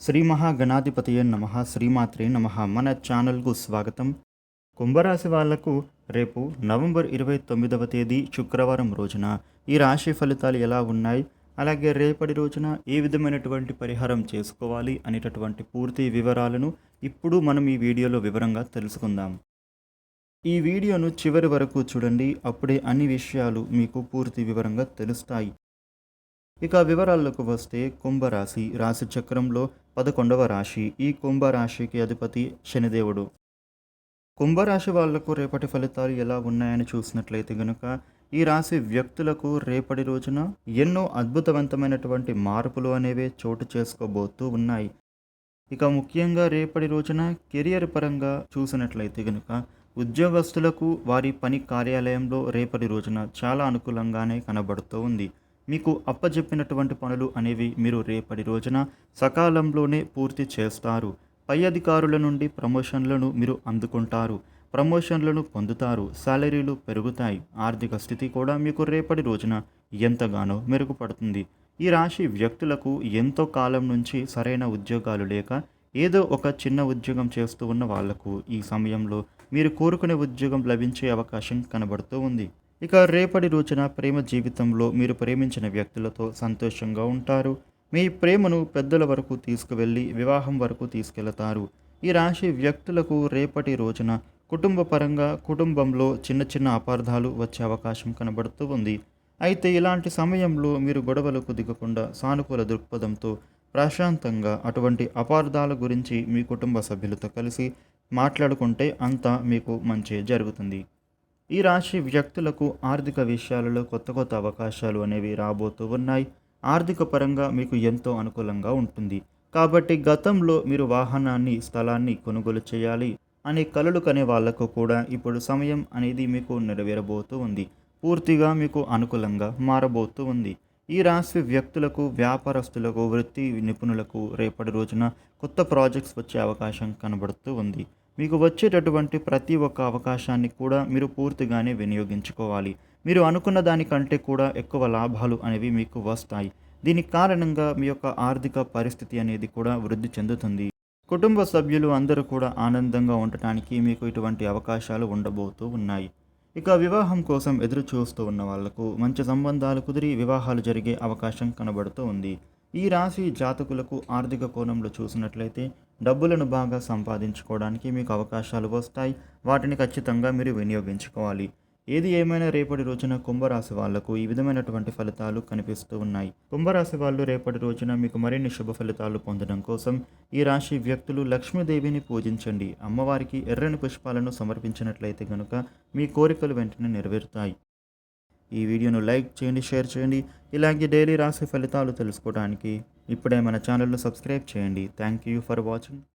శ్రీ మహాగణాధిపతయ నమ శ్రీమాత్రే నమ. మన ఛానల్కు స్వాగతం. కుంభరాశి వాళ్ళకు రేపు నవంబర్ ఇరవై తొమ్మిదవ తేదీ శుక్రవారం రోజున ఈ రాశి ఫలితాలు ఎలా ఉన్నాయి? అలాగే రేపటి రోజున ఏ విధమైనటువంటి పరిహారం చేసుకోవాలి అనేటటువంటి పూర్తి వివరాలను ఇప్పుడు మనం ఈ వీడియోలో వివరంగా తెలుసుకుందాం. ఈ వీడియోను చివరి వరకు చూడండి. అప్పుడే అన్ని విషయాలు మీకు పూర్తి వివరంగా తెలుస్తాయి. ఇక వివరాల్లోకి వస్తే కుంభరాశి రాశి చక్రంలో పదకొండవ రాశి ఈ కుంభరాశికి అధిపతి శనిదేవుడు. కుంభరాశి వాళ్ళకు రేపటి ఫలితాలు ఎలా ఉన్నాయని చూసినట్లయితే గనుక ఈ రాశి వ్యక్తులకు రేపటి రోజున ఎన్నో అద్భుతవంతమైనటువంటి మార్పులు అనేవి చోటు చేసుకోబోతూ ఉన్నాయి. ఇక ముఖ్యంగా రేపటి రోజున కెరియర్ పరంగా చూసినట్లయితే గనుక ఉద్యోగస్తులకు వారి పని కార్యాలయంలో రేపటి రోజున చాలా అనుకూలంగానే కనబడుతూ ఉంది. మీకు అప్పజెప్పినటువంటి పనులు అనేవి మీరు రేపటి రోజున సకాలంలోనే పూర్తి చేస్తారు. పై అధికారుల నుండి ప్రమోషన్లను మీరు అందుకుంటారు. ప్రమోషన్లను పొందుతారు. శాలరీలు పెరుగుతాయి. ఆర్థిక స్థితి కూడా మీకు రేపటి రోజున ఎంతగానో మెరుగుపడుతుంది. ఈ రాశి వ్యక్తులకు ఎంతో కాలం నుంచి సరైన ఉద్యోగాలు లేక ఏదో ఒక చిన్న ఉద్యోగం చేస్తూ ఉన్న వాళ్ళకు ఈ సమయంలో మీరు కోరుకునే ఉద్యోగం లభించే అవకాశం కనబడుతూ ఉంది. ఇక రేపటి రోజున ప్రేమ జీవితంలో మీరు ప్రేమించిన వ్యక్తులతో సంతోషంగా ఉంటారు. మీ ప్రేమను పెద్దల వరకు తీసుకువెళ్ళి వివాహం వరకు తీసుకెళతారు. ఈ రాశి వ్యక్తులకు రేపటి రోజున కుటుంబ పరంగా కుటుంబంలో చిన్న చిన్న అపార్థాలు వచ్చే అవకాశం కనబడుతూ ఉంది. అయితే ఇలాంటి సమయంలో మీరు గొడవలకు దిగకుండా సానుకూల దృక్పథంతో ప్రశాంతంగా అటువంటి అపార్థాల గురించి మీ కుటుంబ సభ్యులతో కలిసి మాట్లాడుకుంటే అంతా మీకు మంచి జరుగుతుంది. ఈ రాశి వ్యక్తులకు ఆర్థిక విషయాలలో కొత్త కొత్త అవకాశాలు అనేవి రాబోతూ ఉన్నాయి. ఆర్థిక పరంగా మీకు ఎంతో అనుకూలంగా ఉంటుంది. కాబట్టి గతంలో మీరు వాహనాన్ని స్థలాన్ని కొనుగోలు చేయాలి అనే కలలు కనే వాళ్ళకు కూడా ఇప్పుడు సమయం అనేది మీకు నెరవేరబోతూ ఉంది. పూర్తిగా మీకు అనుకూలంగా మారబోతూ ఉంది. ఈ రాశి వ్యక్తులకు వ్యాపారస్తులకు వృత్తి నిపుణులకు రేపటి రోజున కొత్త ప్రాజెక్ట్స్ వచ్చే అవకాశం కనబడుతూ ఉంది. మీకు వచ్చేటటువంటి ప్రతి ఒక్క అవకాశాన్ని కూడా మీరు పూర్తిగానే వినియోగించుకోవాలి. మీరు అనుకున్న దానికంటే కూడా ఎక్కువ లాభాలు అనేవి మీకు వస్తాయి. దీని కారణంగా మీ యొక్క ఆర్థిక పరిస్థితి అనేది కూడా వృద్ధి చెందుతుంది. కుటుంబ సభ్యులు అందరూ కూడా ఆనందంగా ఉండటానికి మీకు ఇటువంటి అవకాశాలు ఉండబోతూ ఉన్నాయి. ఇక వివాహం కోసం ఎదురు చూస్తూ ఉన్న వాళ్ళకు మంచి సంబంధాలు కుదిరి వివాహాలు జరిగే అవకాశం కనబడుతూ ఉంది. ఈ రాశి జాతకులకు ఆర్థిక కోణంలో చూసినట్లయితే డబ్బులను బాగా సంపాదించుకోవడానికి మీకు అవకాశాలు వస్తాయి. వాటిని ఖచ్చితంగా మీరు వినియోగించుకోవాలి. ఏది ఏమైనా రేపటి రోజున కుంభరాశి వాళ్ళకు ఈ విధమైనటువంటి ఫలితాలు కనిపిస్తూ ఉన్నాయి. కుంభరాశి వాళ్ళు రేపటి రోజున మీకు మరిన్ని శుభ ఫలితాలు పొందడం కోసం ఈ రాశి వ్యక్తులు లక్ష్మీదేవిని పూజించండి. అమ్మవారికి ఎర్రని పుష్పాలను సమర్పించినట్లయితే కనుక మీ కోరికలు వెంటనే నెరవేరుతాయి. ఈ వీడియోను లైక్ చేయండి షేర్ చేయండి. ఇలాంటి డైలీ రాశి ఫలితాలు తెలుసుకోవడానికి ఇప్పుడే మన ఛానల్ను సబ్స్క్రైబ్ చేయండి. Thank you for watching.